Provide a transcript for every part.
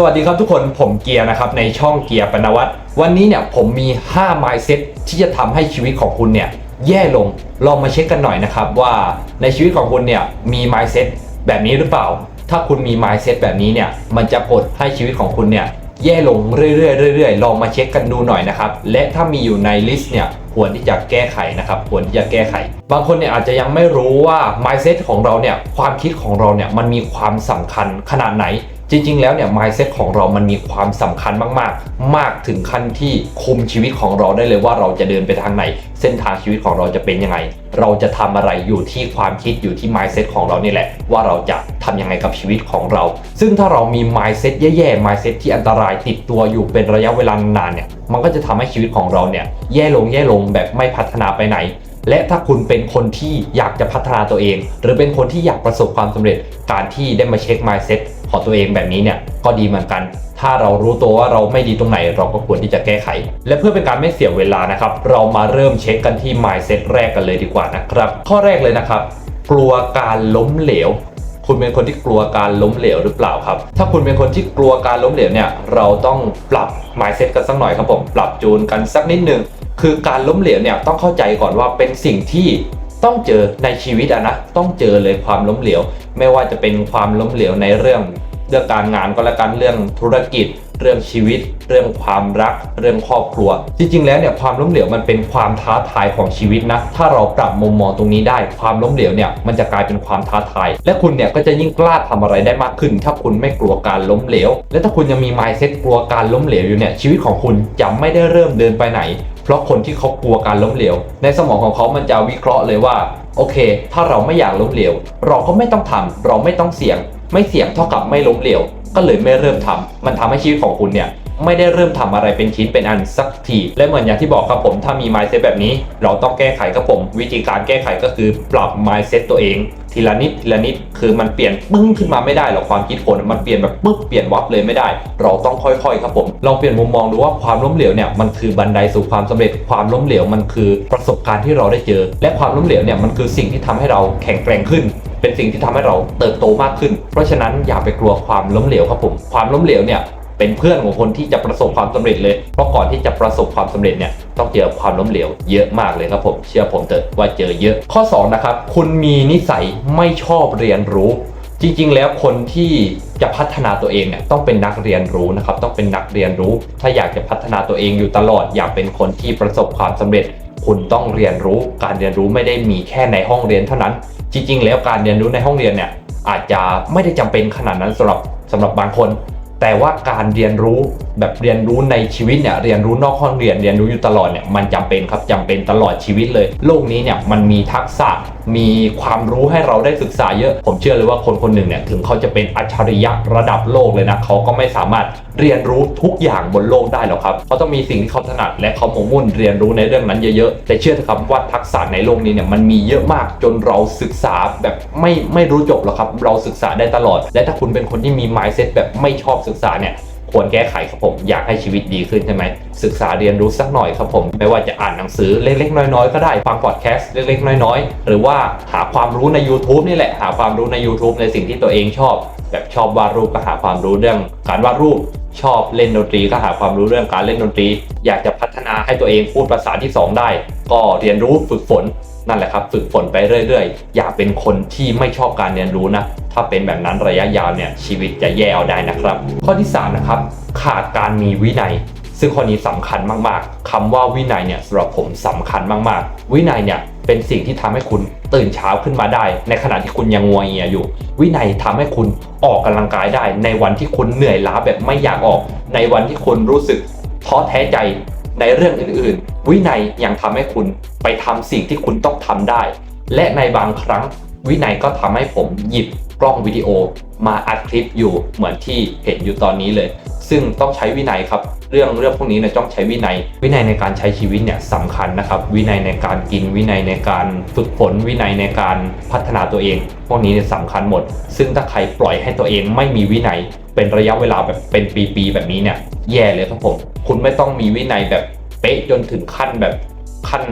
สวัสดีครับทุกคนผมเกียร์นะครับในช่องเกียร์ปนวัตวันนี้เนี่ยผมมี 5 mindset ที่จะทำให้ชีวิตของคุณเนี่ยแย่ลงลองมาเช็คกันหน่อยนะครับว่าในชีวิตของคุณเนี่ยมี mindset แบบนี้หรือเปล่า ถ้าคุณมี mindset แบบนี้เนี่ยมันจะกดให้ชีวิตของคุณเนี่ยแย่ลงเรื่อยๆเรื่อยๆลองมาเช็คกันดูหน่อยนะครับและถ้ามีอยู่ในลิสต์เนี่ยควรที่จะแก้ไขนะครับควรที่จะแก้ไข บางคนเนี่ยอาจจะยังไม่รู้ว่า mindset ของเราเนี่ยความคิดของเราเนี่ยมันมีความสำคัญขนาดไหน จริง ๆ แล้วเนี่ย mindset ของเรามันมีความสำคัญมาก ๆ มากถึงขั้นที่คุมชีวิตของเราได้เลยว่าเราจะเดินไปทางไหน เส้นทางชีวิตของเราจะเป็นยังไง เราจะทำอะไรอยู่ที่ความคิดอยู่ที่ mindset ของเรานี่แหละ ว่าเราจะทำยังไงกับชีวิตของเรา ซึ่งถ้าเรามี mindset แย่ๆ mindset ที่อันตรายติดตัวอยู่เป็นระยะเวลานานเนี่ย มันก็จะทำให้ชีวิตของเราเนี่ยแย่ลงแย่ลงแบบไม่พัฒนาไปไหนและถ้าคุณเป็นคนที่อยากจะพัฒนาตัวเอง หรือเป็นคนที่อยากประสบความสำเร็จการที่ได้มาเช็ค mindset ของตัวเองแบบนี้เนี่ยก็ดีเหมือนกัน ถ้าเรารู้ตัวว่าเราไม่ดีตรงไหน เราก็ควรที่จะแก้ไข และเพื่อเป็นการไม่เสียเวลานะครับ เรามาเริ่มเช็คกันที่ mindset แรกกันเลยดีกว่านะครับ ข้อแรกเลยนะครับ กลัวการล้มเหลวคุณเป็นคนที่กลัวการล้มเหลวหรือเปล่าครับ ถ้าคุณเป็นคนที่กลัวการล้มเหลวเนี่ย เราต้องปรับ mindset กันสักหน่อยครับผม ปรับจูนกันสักนิดนึง คือการล้มเหลวเนี่ยต้องเข้าใจก่อนว่าเป็นสิ่งที่ต้องเจอในชีวิตอะนะ ต้องเจอเลยความล้มเหลว ไม่ว่าจะเป็นความล้มเหลวในเรื่องเรื่องการงานก็แล้วกันเรื่องธุรกิจ เรื่องชีวิต เรื่องความรัก เรื่องครอบครัว จริงๆ แล้วเนี่ยความล้มเหลวมันเป็นความท้าทายของชีวิตนะถ้าเราปรับมุมมองตรงนี้ได้ ความล้มเหลวเนี่ยมันจะกลายเป็นความท้าทาย และคุณเนี่ยก็จะยิ่งกล้าทำอะไรได้มากขึ้น ถ้าคุณไม่กลัวการล้มเหลว และถ้าคุณยังมี mindset กลัวการล้มเหลวอยู่เนี่ยชีวิตของคุณจะไม่ได้เริ่มเดินไปไหน เพราะคนที่เขากลัวการล้มเหลว ในสมองของเขามันจะวิเคราะห์เลยว่า โอเค ถ้าเราไม่อยากล้มเหลว เราก็ไม่ต้องทำเราไม่ต้องเสี่ยง ไม่เสี่ยงเท่ากับไม่ล้มเหลว ก็เลยไม่เริ่มทำมันทำให้ชีวิตของคุณเนี่ย ไม่ได้เริ่มทำอะไรเป็นชิ้นเป็นอันสักที และเหมือนอย่างที่บอกครับผมถ้ามี mindset แบบนี้ เราต้องแก้ไขครับผม วิธีการแก้ไขก็คือปรับ mindset ตัวเองทีละนิดทีละนิดคือมันเปลี่ยนปึ้งขึ้นมาไม่ได้หรอกความคิดคนมันเปลี่ยนแบบปึ๊บเปลี่ยนวับเลยไม่ได้ เราต้องค่อยๆครับผมลองเปลี่ยนมุมมองดูว่าความล้มเหลวเนี่ยมันคือบันไดสู่ความสำเร็จความล้มเหลวมันคือประสบการณ์ที่เราได้เจอ และความล้มเหลวเนี่ยมันคือสิ่งที่ทำให้เราแข็งแกร่งขึ้น เป็นสิ่งที่ทำให้เราเติบโตมากขึ้น เพราะฉะนั้นอย่าไปกลัวความล้มเหลวครับผมความล้มเหลวเนี่ย เป็นเพื่อนของคนที่จะประสบความสำเร็จเลย เพราะก่อนที่จะประสบความสำเร็จเนี่ยต้องเจอความล้มเหลวเยอะมากเลยครับผม เชื่อผมเถอะว่าเจอเยอะ ข้อ2นะครับคุณมีนิสัยไม่ชอบเรียนรู้จริงๆ แล้วคนที่จะพัฒนาตัวเองเนี่ยต้องเป็นนักเรียนรู้นะครับ ต้องเป็นนักเรียนรู้ ถ้าอยากจะพัฒนาตัวเองอยู่ตลอด อยากเป็นคนที่ประสบความสำเร็จ คุณต้องเรียนรู้ การเรียนรู้ไม่ได้มีแค่ในห้องเรียนเท่านั้น จริง ๆ แล้วการเรียนรู้ในห้องเรียนเนี่ยอาจจะไม่ได้จำเป็นขนาดนั้นสำหรับสำหรับบางคน แต่ว่าการเรียนรู้แบบเรียนรู้ในชีวิตเนี่ยเรียนรู้นอกห้องเรียนเรียนรู้อยู่ตลอดเนี่ยมันจำเป็นครับจำเป็นตลอดชีวิตเลย โลกนี้เนี่ยมันมีทักษะ มีความรู้ให้เราได้ศึกษาเยอะ ผมเชื่อเลยว่าคนคนหนึ่งเนี่ยถึงเขาจะเป็นอัจฉริยะระดับโลกเลยนะเขาก็ไม่สามารถเรียนรู้ทุกอย่างบนโลกได้หรอกครับเขาต้องมีสิ่งที่เขาถนัดและเขาหมกมุ่นเรียนรู้ในเรื่องนั้นเยอะๆแต่เชื่อเถอะครับว่าทักษะในโลกนี้เนี่ยมันมีเยอะมากจนเราศึกษาแบบไม่ไม่รู้จบหรอกครับ เราศึกษาได้ตลอด และถ้าคุณเป็นคนที่มี mindset แบบไม่ชอบศึกษาเนี่ย ควรแก้ไขครับผมอยากให้ชีวิตดีขึ้นใช่ไหมศึกษาเรียนรู้สักหน่อยครับผมไม่ว่าจะอ่านหนังสือเล็ก ๆ น้อย ๆ ก็ได้ฟังพอดแคสต์เล็ก ๆ น้อย ๆ หรือว่าหาความรู้ใน YouTube นี่แหละหาความรู้ใน YouTube ในสิ่งที่ตัวเองชอบ แบบชอบวาดรูปก็หาความรู้เรื่องการวาดรูป ชอบเล่นดนตรีก็หาความรู้เรื่องการเล่นดนตรี อยากจะพัฒนาให้ตัวเองพูดภาษาที่สองได้ ก็เรียนรู้ฝึกฝนนั่นแหละครับ ฝึกฝนไปเรื่อยๆ อย่าเป็นคนที่ไม่ชอบการเรียนรู้นะ ถ้าเป็นแบบนั้นระยะยาวเนี่ยชีวิตจะแย่เอาได้นะครับ ข้อที่3นะครับขาดการมีวินัย ซึ่งข้อนี้สำคัญมากๆคำว่าวินัยเนี่ยสำหรับผมสำคัญมากๆ วินัยเนี่ย เป็นสิ่งที่ทำให้คุณตื่นเช้าขึ้นมาได้ ในขณะที่คุณยังงัวเงียอยู่ วินัยทำให้คุณออกกำลังกายได้ ในวันที่คุณเหนื่อยล้าแบบไม่อยากออก ในวันที่คุณรู้สึกท้อแท้ใจในเรื่องอื่นๆ วินัยยังทำให้คุณไปทำสิ่งที่คุณต้องทำได้ และในบางครั้งวินัยก็ทำให้ผมหยิบกล้องวิดีโอมาอัดคลิปอยู่เหมือนที่เห็นอยู่ตอนนี้เลย ซึ่งต้องใช้วินัยครับ เรื่องเรื่องพวกนี้เนี่ยต้องใช้วินัย วินัยในการใช้ชีวิตเนี่ยสำคัญนะครับ วินัยในการกินวินัยในการฝึกฝนวินัยในการพัฒนาตัวเอง พวกนี้เนี่ยสำคัญหมด ซึ่งถ้าใครปล่อยให้ตัวเองไม่มีวินัย เป็นระยะเวลาแบบเป็นปีๆแบบนี้เนี่ยแย่เลยครับผม คุณไม่ต้องมีวินัยแบบเป๊ะจนถึงขั้นแบบขั้น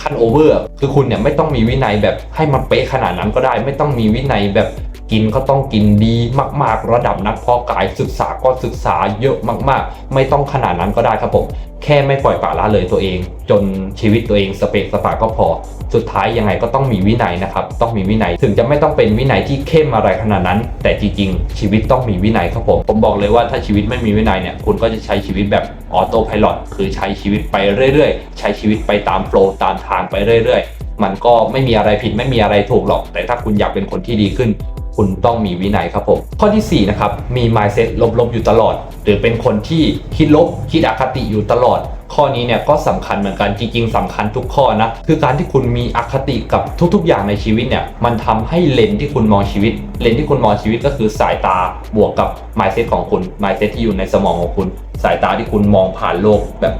ขั้นโอเวอร์คือคุณเนี่ยไม่ต้องมีวินัยแบบให้มันเป๊ะขนาดนั้นก็ได้ ไม่ต้องมีวินัยแบบ กินก็ต้องกินดีมาก ๆ ระดับนักเพาะกายศึกษาก็ศึกษาเยอะมากๆ ไม่ต้องขนาดนั้นก็ได้ครับผมแค่ไม่ปล่อยปละละเลยตัวเอง จนชีวิตตัวเองสเปกสปาก็พอ สุดท้ายยังไงก็ต้องมีวินัยนะครับ ต้องมีวินัยถึงจะไม่ต้องเป็นวินัยที่เข้มอะไรขนาดนั้น แต่จริงๆ ชีวิตต้องมีวินัยครับผม ผมบอกเลยว่าถ้าชีวิตไม่มีวินัยเนี่ยคุณก็จะใช้ชีวิตแบบออโต้พายロคือใช้ชีวิตไปเรื่อยๆ ใช้ชีวิตไปตามโฟล์ตามทางไปเรื่อยๆ มันก็ไม่มีอะไรผิดไม่มีอะไรถูกหรอก แต่ถ้าคุณอยากเป็นคนที่ดีขึ้น คุณต้องมีวินัยครับผม ข้อทีสี่ 4 นะครับ มี mindset ลบๆ อยู่ตลอด หรือเป็นคนที่คิดลบ คิดอคติอยู่ตลอด ข้อนี้เนี่ยก็สำคัญเหมือนกันจริงๆสำคัญทุกข้อนะ คือการที่คุณมีอคติกับทุกๆ อย่างในชีวิตเนี่ย มันทำให้เลนที่คุณมองชีวิต เลนที่คุณมองชีวิตก็คือสายตาบวกกับ mindset ของคุณ mindset ที่อยู่ในสมองของคุณ สายตาที่คุณมองผ่านโลกแบบ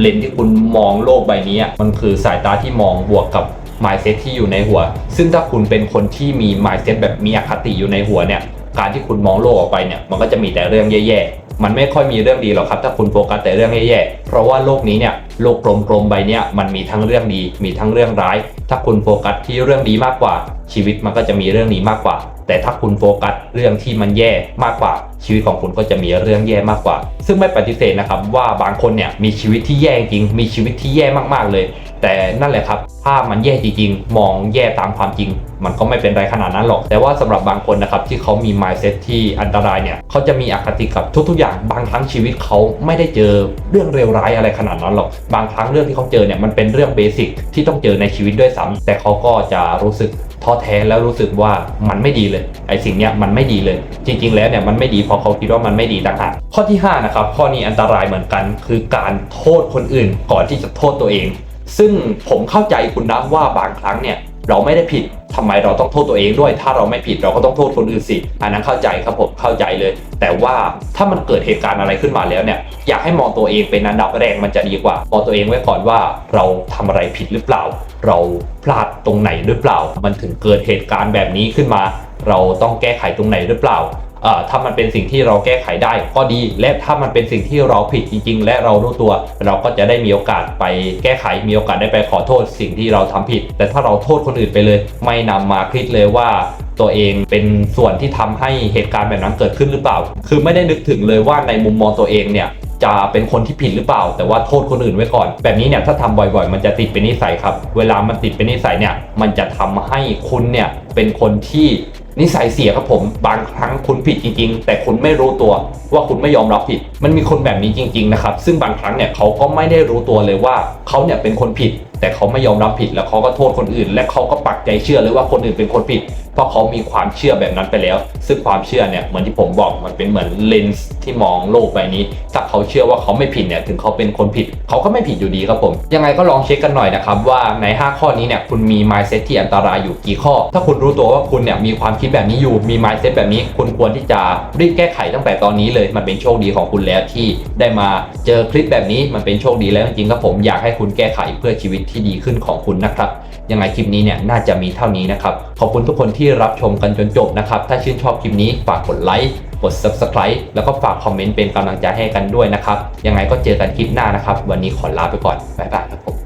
เลนที่คุณมองโลกใบนี้มันคือสายตาที่มองบวกกับ mindset ที่อยู่ในหัว ซึ่งถ้าคุณเป็นคนที่มี mindset แบบมีอคติอยู่ในหัวเนี่ยการที่คุณมองโลกออกไปเนี่ยมันก็จะมีแต่เรื่องแย่ๆ มันไม่ค่อยมีเรื่องดีหรอกครับ ถ้าคุณโฟกัสแต่เรื่องแย่ๆ เพราะว่าโลกนี้เนี่ยโลกกลมๆใบเนี้ยมันมีทั้งเรื่องดี มีทั้งเรื่องร้าย ถ้าคุณโฟกัสที่เรื่องดีมากกว่า ชีวิตมันก็จะมีเรื่องนี้มากกว่า แต่ถ้าคุณโฟกัสเรื่องที่มันแย่มากกว่า ชีวิตของคุณก็จะมีเรื่องแย่มากกว่า ซึ่งไม่ปฏิเสธนะครับว่าบางคนเนี่ยมีชีวิตที่แย่จริง มีชีวิตที่แย่มากๆเลย แต่นั่นแหละครับถ้ามันแย่จริงๆ มองแย่ตามความจริง มันก็ไม่เป็นไรขนาดนั้นหรอก แต่ว่าสำหรับบางคนนะครับที่เขามี mindset ที่อันตรายเนี่ยเขาจะมีอคติกับทุกๆอย่าง บางครั้งชีวิตเขาไม่ได้เจอเรื่องเลวร้ายอะไรขนาดนั้นหรอก บางครั้งเรื่องที่เขาเจอเนี่ยมันเป็นเรื่องเบสิกที่ต้องเจอในชีวิตด้วยซ้ำแต่เขาก็จะรู้สึกท้อแท้แล้วรู้สึกว่ามันไม่ดีเลยไอ้สิ่งเนี้ยมันไม่ดีเลย จริง ๆ แล้วเนี่ยมันไม่ดีเพราะเขาคิดว่ามันไม่ดีต่างหากข้อที่ห้านะครับข้อนี้อันตรายเหมือนกัน คือการโทษคนอื่นก่อนที่จะโทษตัวเอง ซึ่งผมเข้าใจคุณนะว่าบางครั้งเนี่ยเราไม่ได้ผิดทำไมเราต้องโทษตัวเองด้วย ถ้าเราไม่ผิดเราก็ต้องโทษคนอื่นสิ อันนั้นเข้าใจครับผมเข้าใจเลย แต่ว่าถ้ามันเกิดเหตุการณ์อะไรขึ้นมาแล้วเนี่ย อยากให้มองตัวเองเป็นอันดับแรกมันจะดีกว่า มองตัวเองไว้ก่อนว่าเราทำอะไรผิดหรือเปล่า เราพลาดตรงไหนหรือเปล่า มันถึงเกิดเหตุการณ์แบบนี้ขึ้นมา เราต้องแก้ไขตรงไหนหรือเปล่า ถ้ามันเป็นสิ่งที่เราแก้ไขได้ก็ดี และถ้ามันเป็นสิ่งที่เราผิดจริง ๆ และเรารู้ตัว เราก็จะได้มีโอกาสไปแก้ไขมีโอกาสได้ไปขอโทษสิ่งที่เราทำผิด แต่ถ้าเราโทษคนอื่นไปเลย ไม่นำมาคิดเลยว่าตัวเองเป็นส่วนที่ทำให้เหตุการณ์แบบนั้นเกิดขึ้นหรือเปล่า คือไม่ได้นึกถึงเลยว่าในมุมมองตัวเองเนี่ยจะเป็นคนที่ผิดหรือเปล่า แต่ว่าโทษคนอื่นไว้ก่อน แบบนี้เนี่ยถ้าทำบ่อยๆ มันจะติดเป็นนิสัยครับ เวลามันติดเป็นนิสัยเนี่ยมันจะทำให้คุณเนี่ยเป็นคนที่ นิสัยเสียครับผม บางครั้งคุณผิดจริง ๆ แต่คุณไม่รู้ตัวว่าคุณไม่ยอมรับผิด มันมีคนแบบนี้จริง ๆ นะครับ ซึ่งบางครั้งเนี่ยเขาก็ไม่ได้รู้ตัวเลยว่าเขาเนี่ยเป็นคนผิด แต่เขาไม่ยอมรับผิดแล้วเขาก็โทษคนอื่น และเขาก็ปักใจเชื่อเลยว่าคนอื่นเป็นคนผิด เพราะเขามีความเชื่อแบบนั้นไปแล้ว ซึ่งความเชื่อเนี่ยเหมือนที่ผมบอกมันเป็นเหมือนเลนส์ที่มองโลกใบนี้ ถ้าเขาเชื่อว่าเขาไม่ผิดเนี่ยถึงเขาเป็นคนผิด เขาก็ไม่ผิดอยู่ดีครับผม ยังไงก็ลองเช็คกันหน่อยนะครับว่าใน 5 ข้อนี้เนี่ยคุณมี mindset ที่อันตรายอยู่กี่ข้อ ถ้าคุณรู้ตัวว่าคุณเนี่ยมีความคิดแบบนี้อยู่มี mindset แบบนี้ คุณควรที่จะรีบแก้ไขตั้งแต่ตอนนี้เลย มันเป็นโชคดีของคุณแล้วที่ได้มาเจอคลิปแบบนี้มันเป็นโชคดีแล้วจริงๆครับผมอยากให้คุณแก้ไขเพื่อชีวิตที่ดีขึ้นของคุณนะครับยังไงคลิปนี้เนี่ยน่าจะมีเท่านี้นะครับขอบคุณทุกคนที่รับชมกันจนจบนะครับถ้าชื่นชอบคลิปนี้ฝากกดไลค์กด subscribe แล้วก็ฝากคอมเมนต์เป็นกำลังใจให้กันด้วยนะครับยังไงก็เจอกันคลิปหน้านะครับ วันนี้ขอลาไปก่อนบ๊ายบายครับผม